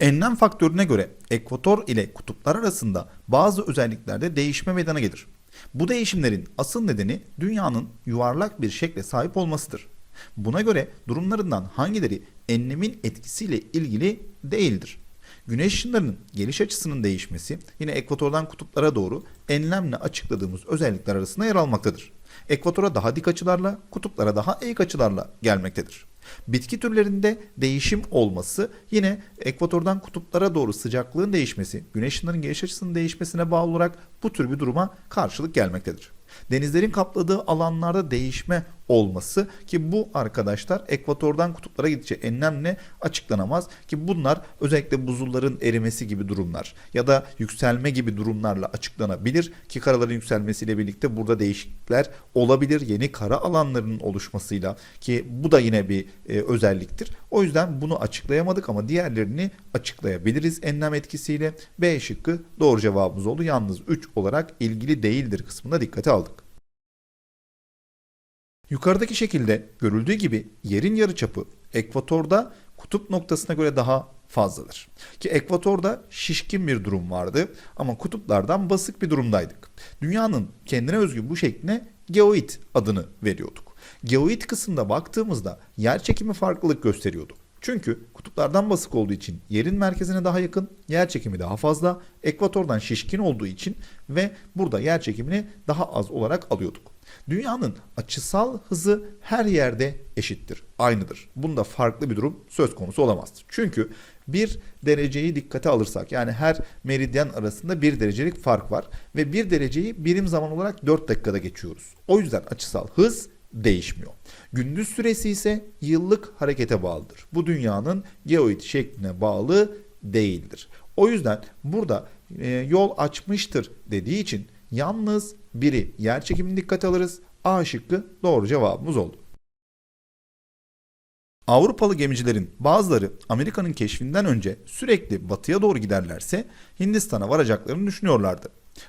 Enlem faktörüne göre ekvator ile kutuplar arasında bazı özelliklerde değişme meydana gelir. Bu değişimlerin asıl nedeni dünyanın yuvarlak bir şekle sahip olmasıdır. Buna göre durumlarından hangileri enlemin etkisiyle ilgili değildir? Güneş ışınlarının geliş açısının değişmesi yine ekvatordan kutuplara doğru enlemle açıkladığımız özellikler arasında yer almaktadır. Ekvatora daha dik açılarla, kutuplara daha eğik açılarla gelmektedir. Bitki türlerinde değişim olması yine ekvatordan kutuplara doğru sıcaklığın değişmesi, güneş ışınlarının geliş açısının değişmesine bağlı olarak bu tür bir duruma karşılık gelmektedir. Denizlerin kapladığı alanlarda değişme olması ki bu arkadaşlar ekvatordan kutuplara gidince enlemle açıklanamaz ki bunlar özellikle buzulların erimesi gibi durumlar ya da yükselme gibi durumlarla açıklanabilir ki karaların yükselmesiyle birlikte burada değişiklikler olabilir yeni kara alanlarının oluşmasıyla ki bu da yine bir e, özelliktir. O yüzden bunu açıklayamadık ama diğerlerini açıklayabiliriz enlem etkisiyle. B şıkkı doğru cevabımız oldu. Yalnız 3 olarak ilgili değildir kısmına dikkate aldık. Yukarıdaki şekilde görüldüğü gibi yerin yarıçapı ekvatorda kutup noktasına göre daha fazladır. Ki ekvatorda şişkin bir durum vardı ama kutuplardan basık bir durumdaydık. Dünyanın kendine özgü bu şekline geoid adını veriyorduk. Geoid kısımda baktığımızda yer çekimi farklılık gösteriyordu. Çünkü kutuplardan basık olduğu için yerin merkezine daha yakın, yer çekimi daha fazla, ekvatordan şişkin olduğu için ve burada yer çekimini daha az olarak alıyorduk. Dünyanın açısal hızı her yerde eşittir, aynıdır. Bunda farklı bir durum söz konusu olamaz. Çünkü bir dereceyi dikkate alırsak yani her meridyen arasında bir derecelik fark var ve bir dereceyi birim zaman olarak 4 dakikada geçiyoruz. O yüzden açısal hız değişmiyor. Gündüz süresi ise yıllık harekete bağlıdır. Bu dünyanın geoid şekline bağlı değildir. O yüzden burada e, yol açmıştır dediği için yalnız biri yer çekimini dikkate alırız. A şıkkı doğru cevabımız oldu. Avrupalı gemicilerin bazıları Amerika'nın keşfinden önce sürekli batıya doğru giderlerse Hindistan'a varacaklarını düşünüyorlardı.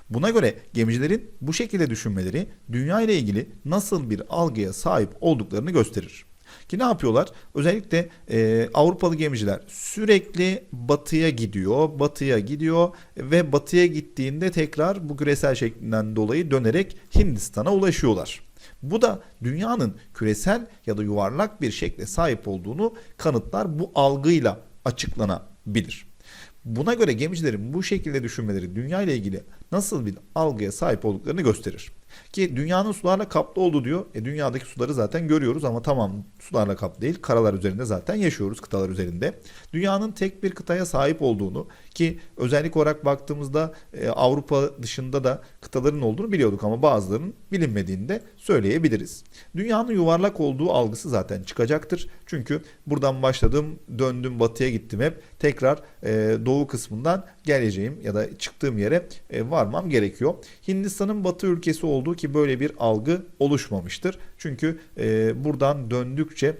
Buna göre gemicilerin bu şekilde düşünmeleri dünya ile ilgili nasıl bir algıya sahip olduklarını gösterir. Ki ne yapıyorlar? Özellikle e, Avrupalı gemiciler sürekli batıya gidiyor, batıya gidiyor ve batıya gittiğinde tekrar bu küresel şeklinden dolayı dönerek Hindistan'a ulaşıyorlar. Bu da dünyanın küresel ya da yuvarlak bir şekle sahip olduğunu kanıtlar bu algıyla açıklanabilir. Buna göre gemicilerin bu şekilde düşünmeleri dünya ile ilgili nasıl bir algıya sahip olduklarını gösterir. Ki dünyanın sularla kaplı olduğu diyor. E dünyadaki suları zaten görüyoruz ama tamam sularla kaplı değil. Karalar üzerinde zaten yaşıyoruz kıtalar üzerinde. Dünyanın tek bir kıtaya sahip olduğunu ki özellik olarak baktığımızda e, Avrupa dışında da kıtaların olduğunu biliyorduk ama bazılarının bilinmediğini de söyleyebiliriz. Dünyanın yuvarlak olduğu algısı zaten çıkacaktır. Çünkü buradan başladım, döndüm batıya gittim hep. Tekrar e, doğu kısmından geleceğim ya da çıktığım yere e, varmam gerekiyor. Hindistan'ın batı ülkesi olduğu ki böyle bir algı oluşmamıştır. Çünkü e, buradan döndükçe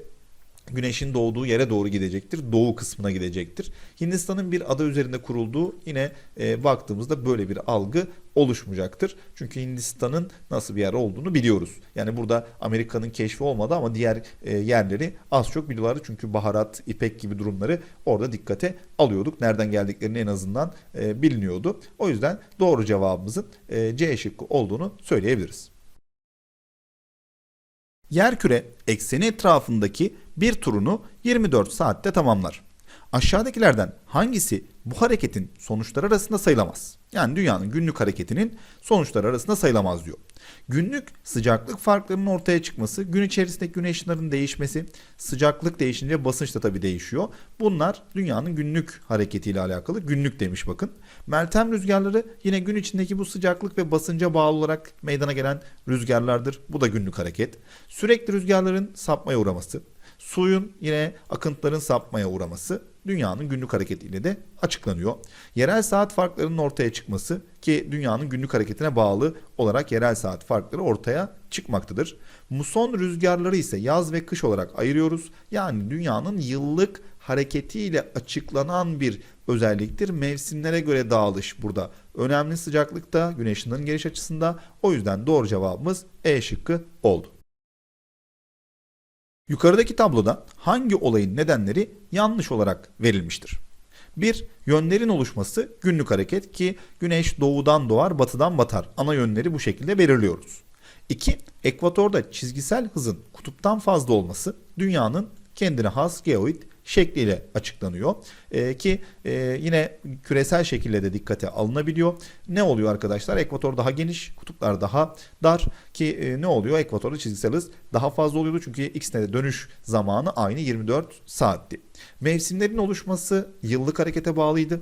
güneşin doğduğu yere doğru gidecektir. Doğu kısmına gidecektir. Hindistan'ın bir ada üzerinde kurulduğu yine e, baktığımızda böyle bir algı oluşmayacaktır. Çünkü Hindistan'ın nasıl bir yer olduğunu biliyoruz. Yani burada Amerika'nın keşfi olmadı ama diğer e, yerleri az çok biliyorlardı. Çünkü baharat, ipek gibi durumları orada dikkate alıyorduk. Nereden geldiklerini en azından e, biliniyordu. O yüzden doğru cevabımızın e, C şıkkı olduğunu söyleyebiliriz. Yerküre ekseni etrafındaki bir turunu 24 saatte tamamlar. Aşağıdakilerden hangisi bu hareketin sonuçları arasında sayılamaz? Yani dünyanın günlük hareketinin sonuçları arasında sayılamaz diyor. Günlük sıcaklık farklarının ortaya çıkması, gün içerisindeki güneş ışınlarının değişmesi, sıcaklık değişince basınç da tabii değişiyor. Bunlar dünyanın günlük hareketiyle alakalı. Günlük demiş bakın. Meltem rüzgarları yine gün içindeki bu sıcaklık ve basınca bağlı olarak meydana gelen rüzgarlardır. Bu da günlük hareket. Sürekli rüzgarların sapmaya uğraması, suyun yine akıntıların sapmaya uğraması dünyanın günlük hareketiyle de açıklanıyor. Yerel saat farklarının ortaya çıkması ki dünyanın günlük hareketine bağlı olarak yerel saat farkları ortaya çıkmaktadır. Muson rüzgarları ise yaz ve kış olarak ayırıyoruz. Yani dünyanın yıllık hareketiyle açıklanan bir özelliktir. Mevsimlere göre dağılış burada. Önemli sıcaklıkta, güneş ışınlarının geliş açısında. O yüzden doğru cevabımız E şıkkı oldu. Yukarıdaki tabloda hangi olayın nedenleri yanlış olarak verilmiştir? Bir, yönlerin oluşması günlük hareket ki güneş doğudan doğar, batıdan batar. Ana yönleri bu şekilde belirliyoruz. İki, ekvatorda çizgisel hızın kutuptan fazla olması dünyanın kendine has geoid şekliyle açıklanıyor. Ee, ki e, yine küresel şekilde de dikkate alınabiliyor. Ne oluyor arkadaşlar? Ekvator daha geniş, kutuplar daha dar ki e, ne oluyor? Ekvatorda çizgisel hız daha fazla oluyordu çünkü ikisine de dönüş zamanı aynı 24 saatti. Mevsimlerin oluşması yıllık harekete bağlıydı.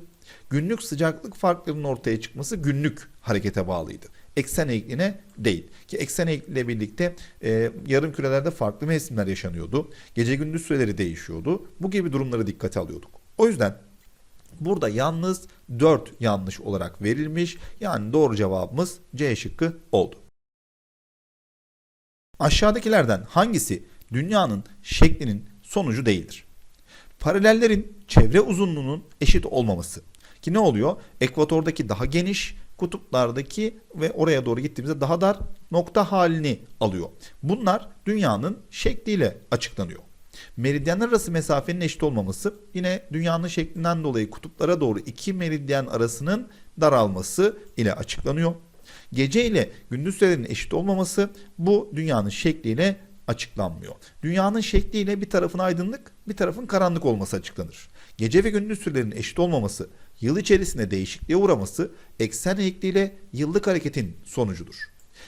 Günlük sıcaklık farklarının ortaya çıkması günlük harekete bağlıydı. Eksen eğikliğine değil. Ki eksen eğikliğiyle birlikte e, yarım kürelerde farklı mevsimler yaşanıyordu. Gece gündüz süreleri değişiyordu. Bu gibi durumları dikkate alıyorduk. O yüzden burada yalnız 4 yanlış olarak verilmiş. Yani doğru cevabımız C şıkkı oldu. Aşağıdakilerden hangisi dünyanın şeklinin sonucu değildir? Paralellerin çevre uzunluğunun eşit olmaması. Ki ne oluyor? Ekvatordaki daha geniş, kutuplardaki ve oraya doğru gittiğimizde daha dar nokta halini alıyor. Bunlar dünyanın şekliyle açıklanıyor. Meridyenler arası mesafenin eşit olmaması yine dünyanın şeklinden dolayı kutuplara doğru iki meridyen arasının daralması ile açıklanıyor. Gece ile gündüz sürelerinin eşit olmaması bu dünyanın şekliyle açıklanmıyor. Dünyanın şekliyle bir tarafın aydınlık, bir tarafın karanlık olması açıklanır. Gece ve gündüz sürelerinin eşit olmaması, yıl içerisinde değişikliğe uğraması eksen eğikliğiyle yıllık hareketin sonucudur.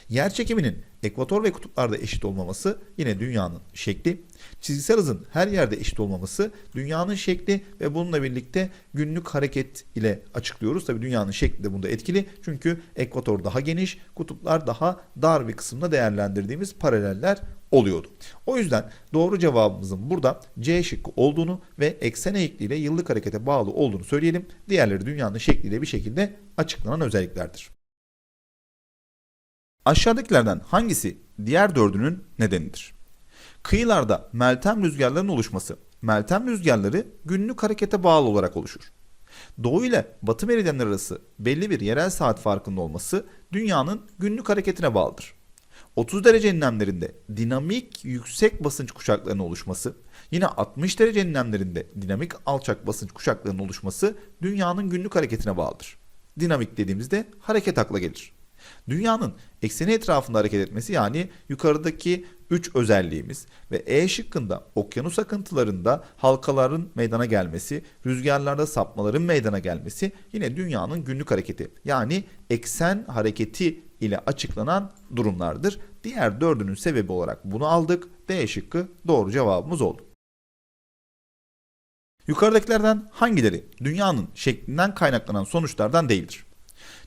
Yer çekiminin ekvator ve kutuplarda eşit olmaması yine dünyanın şekli. Çizgisel hızın her yerde eşit olmaması dünyanın şekli ve bununla birlikte günlük hareket ile açıklıyoruz. Tabi dünyanın şekli de bunda etkili. Çünkü ekvator daha geniş, kutuplar daha dar bir kısımda değerlendirdiğimiz paraleller oluyordu. O yüzden doğru cevabımızın burada C şıkkı olduğunu ve eksen eğikliğiyle yıllık harekete bağlı olduğunu söyleyelim. Diğerleri dünyanın şekliyle bir şekilde açıklanan özelliklerdir. Aşağıdakilerden hangisi diğer dördünün nedenidir? Kıyılarda meltem rüzgarlarının oluşması. Meltem rüzgarları günlük harekete bağlı olarak oluşur. Doğu ile batı meridyenler arası belli bir yerel saat farkında olması dünyanın günlük hareketine bağlıdır. 30 derece enlemlerinde dinamik yüksek basınç kuşaklarının oluşması, yine 60 derece enlemlerinde dinamik alçak basınç kuşaklarının oluşması dünyanın günlük hareketine bağlıdır. Dinamik dediğimizde hareket akla gelir. Dünyanın ekseni etrafında hareket etmesi yani yukarıdaki 3 özelliğimiz ve E şıkkında okyanus akıntılarında halkaların meydana gelmesi, rüzgarlarda sapmaların meydana gelmesi yine dünyanın günlük hareketi yani eksen hareketi ile açıklanan durumlardır. Diğer dördünün sebebi olarak bunu aldık. D şıkkı doğru cevabımız oldu. Yukarıdakilerden hangileri dünyanın şeklinden kaynaklanan sonuçlardan değildir?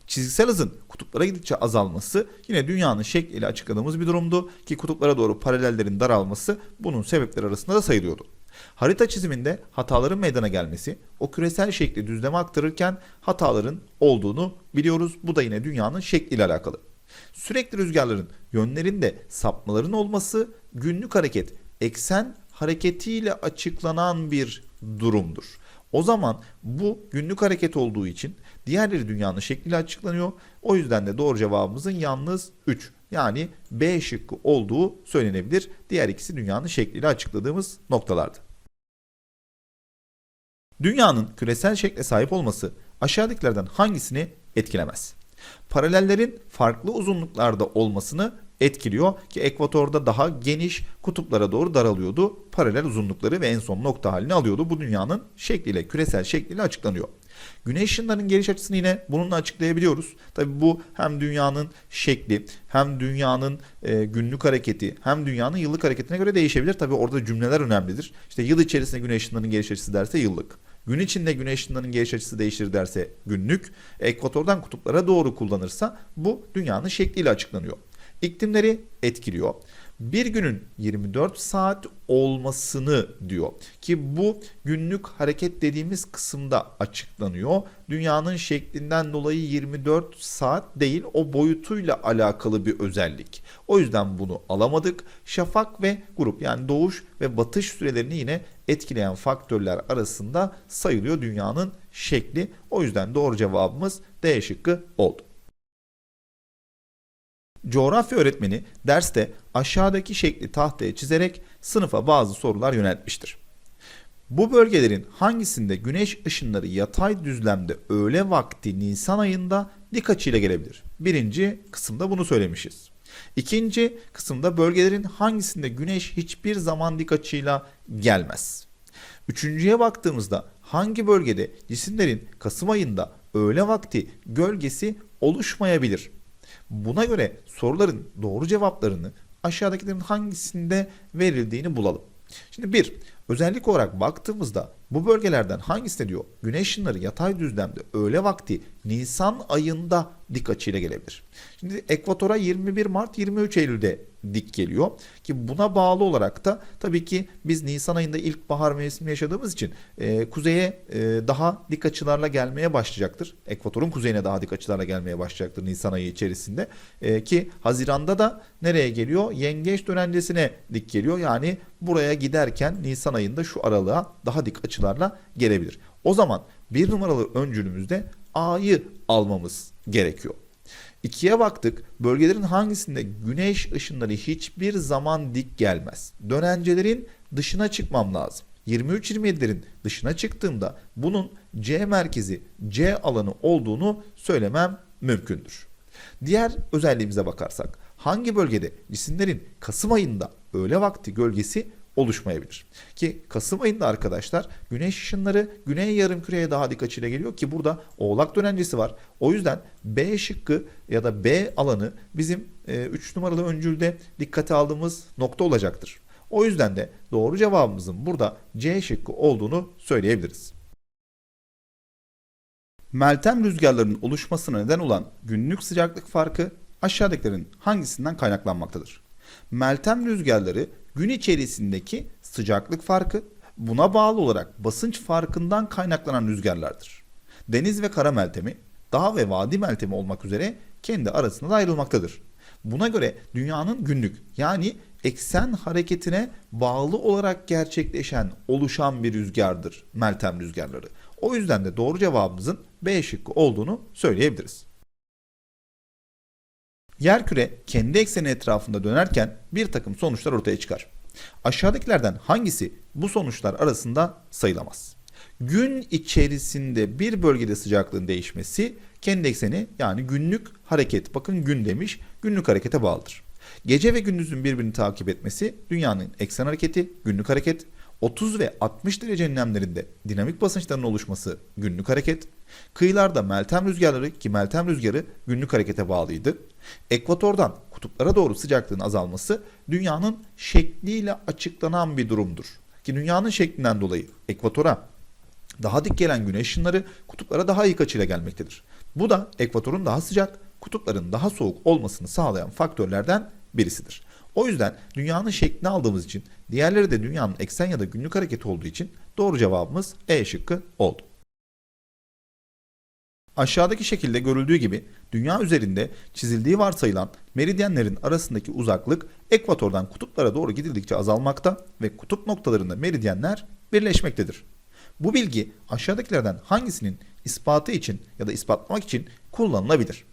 Çizgisel hızın kutuplara gidince azalması yine dünyanın şekliyle açıkladığımız bir durumdu ki kutuplara doğru paralellerin daralması bunun sebepleri arasında da sayılıyordu. Harita çiziminde hataların meydana gelmesi, o küresel şekli düzleme aktarırken hataların olduğunu biliyoruz. Bu da yine dünyanın şekliyle alakalı. Sürekli rüzgarların yönlerinde sapmaların olması günlük hareket, eksen hareketiyle açıklanan bir durumdur. O zaman bu günlük hareket olduğu için diğerleri dünyanın şekliyle açıklanıyor. O yüzden de doğru cevabımızın yalnız 3 yani B şıkkı olduğu söylenebilir. Diğer ikisi dünyanın şekliyle açıkladığımız noktalardı. Dünyanın küresel şekle sahip olması aşağıdakilerden hangisini etkilemez? Paralellerin farklı uzunluklarda olmasını etkiliyor ki ekvatorda daha geniş kutuplara doğru daralıyordu. Paralel uzunlukları ve en son nokta halini alıyordu. Bu dünyanın şekliyle, küresel şekliyle açıklanıyor. Güneş ışınlarının geliş açısını yine bununla açıklayabiliyoruz. Tabi bu hem dünyanın şekli, hem dünyanın e, günlük hareketi, hem dünyanın yıllık hareketine göre değişebilir. Tabi orada cümleler önemlidir. İşte yıl içerisinde güneş ışınlarının geliş açısı derse yıllık. Gün içinde güneş ışınlarının geliş açısı değişir derse günlük. Ekvatordan kutuplara doğru kullanırsa bu dünyanın şekliyle açıklanıyor. İklimleri etkiliyor. Bir günün 24 saat olmasını diyor ki bu günlük hareket dediğimiz kısımda açıklanıyor. Dünyanın şeklinden dolayı 24 saat değil o boyutuyla alakalı bir özellik. O yüzden bunu alamadık. Şafak ve grup yani doğuş ve batış sürelerini yine etkileyen faktörler arasında sayılıyor dünyanın şekli. O yüzden doğru cevabımız D şıkkı oldu. Coğrafya öğretmeni derste aşağıdaki şekli tahtaya çizerek sınıfa bazı sorular yöneltmiştir. Bu bölgelerin hangisinde güneş ışınları yatay düzlemde öğle vakti Nisan ayında dik açıyla gelebilir? Birinci kısımda bunu söylemişiz. İkinci kısımda bölgelerin hangisinde güneş hiçbir zaman dik açıyla gelmez? Üçüncüye baktığımızda hangi bölgede cisimlerin Kasım ayında öğle vakti gölgesi oluşmayabilir? Buna göre soruların doğru cevaplarını aşağıdakilerin hangisinde verildiğini bulalım. Şimdi bir, özellik olarak baktığımızda bu bölgelerden hangisinde diyor güneş ışınları yatay düzlemde öğle vakti Nisan ayında dik açıyla gelebilir. Şimdi ekvatora 21 Mart 23 Eylül'de dik geliyor ki buna bağlı olarak da tabii ki biz Nisan ayında ilkbahar mevsimini yaşadığımız için e, kuzeye e, daha dik açılarla gelmeye başlayacaktır. Ekvatorun kuzeyine daha dik açılarla gelmeye başlayacaktır Nisan ayı içerisinde E, ki Haziran'da da nereye geliyor? Yengeç dönencesine dik geliyor. Yani buraya giderken Nisan ayında şu aralığa daha dik açılarla gelebilir. O zaman bir numaralı öncülümüzde A'yı almamız gerekiyor. İkiye baktık. Bölgelerin hangisinde güneş ışınları hiçbir zaman dik gelmez? Dönencelerin dışına çıkmam lazım. 23-27'lerin dışına çıktığımda bunun C merkezi, C alanı olduğunu söylemem mümkündür. Diğer özelliğimize bakarsak hangi bölgede cisimlerin Kasım ayında öğle vakti gölgesi oluşmayabilir. Ki Kasım ayında arkadaşlar güneş ışınları güney yarımküreye daha dik açıyla geliyor ki burada oğlak dönencesi var. O yüzden B şıkkı ya da B alanı bizim 3 e, numaralı öncülde dikkate aldığımız nokta olacaktır. O yüzden de doğru cevabımızın burada C şıkkı olduğunu söyleyebiliriz. Meltem rüzgarlarının oluşmasına neden olan günlük sıcaklık farkı aşağıdakilerin hangisinden kaynaklanmaktadır? Meltem rüzgarları gün içerisindeki sıcaklık farkı buna bağlı olarak basınç farkından kaynaklanan rüzgarlardır. Deniz ve kara meltemi, dağ ve vadi meltemi olmak üzere kendi arasında da ayrılmaktadır. Buna göre dünyanın günlük yani eksen hareketine bağlı olarak gerçekleşen, oluşan bir rüzgardır meltem rüzgarları. O yüzden de doğru cevabımızın B şıkkı olduğunu söyleyebiliriz. Yerküre kendi ekseni etrafında dönerken bir takım sonuçlar ortaya çıkar. Aşağıdakilerden hangisi bu sonuçlar arasında sayılamaz? Gün içerisinde bir bölgede sıcaklığın değişmesi kendi ekseni yani günlük hareket bakın gün demiş günlük harekete bağlıdır. Gece ve gündüzün birbirini takip etmesi dünyanın eksen hareketi günlük hareket 30 ve 60 derece enlemlerinde dinamik basınçların oluşması günlük hareket, kıyılarda meltem rüzgarları ki meltem rüzgarı günlük harekete bağlıydı. Ekvatordan kutuplara doğru sıcaklığın azalması dünyanın şekliyle açıklanan bir durumdur. Ki dünyanın şeklinden dolayı ekvatora daha dik gelen güneş ışınları kutuplara daha iyi açıyla gelmektedir. Bu da ekvatorun daha sıcak, kutupların daha soğuk olmasını sağlayan faktörlerden birisidir. O yüzden dünyanın şeklini aldığımız için diğerleri de dünyanın eksen ya da günlük hareketi olduğu için doğru cevabımız E şıkkı oldu. Aşağıdaki şekilde görüldüğü gibi dünya üzerinde çizildiği varsayılan meridyenlerin arasındaki uzaklık ekvatordan kutuplara doğru gidildikçe azalmakta ve kutup noktalarında meridyenler birleşmektedir. Bu bilgi aşağıdakilerden hangisinin ispatı için ya da ispatlamak için kullanılabilir?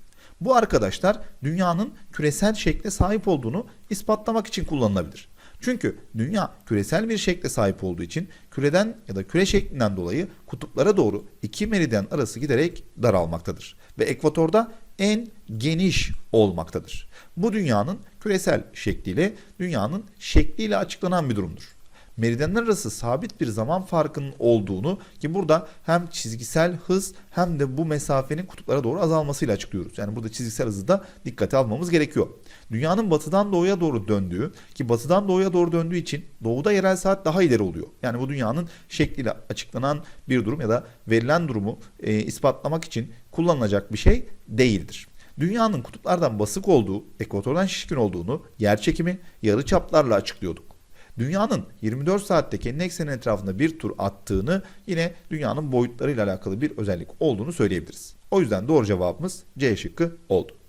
Bu arkadaşlar dünyanın küresel şekle sahip olduğunu ispatlamak için kullanılabilir. Çünkü dünya küresel bir şekle sahip olduğu için küreden ya da küre şeklinden dolayı kutuplara doğru iki meridyen arası giderek daralmaktadır. Ve ekvatorda en geniş olmaktadır. Bu dünyanın küresel şekliyle dünyanın şekliyle açıklanan bir durumdur meridyenler arası sabit bir zaman farkının olduğunu ki burada hem çizgisel hız hem de bu mesafenin kutuplara doğru azalmasıyla açıklıyoruz. Yani burada çizgisel hızı da dikkate almamız gerekiyor. Dünyanın batıdan doğuya doğru döndüğü ki batıdan doğuya doğru döndüğü için doğuda yerel saat daha ileri oluyor. Yani bu dünyanın şekliyle açıklanan bir durum ya da verilen durumu e, ispatlamak için kullanılacak bir şey değildir. Dünyanın kutuplardan basık olduğu, ekvatordan şişkin olduğunu yer çekimi yarı çaplarla açıklıyorduk. Dünyanın 24 saatte kendi eksenin etrafında bir tur attığını yine dünyanın boyutlarıyla alakalı bir özellik olduğunu söyleyebiliriz. O yüzden doğru cevabımız C şıkkı oldu.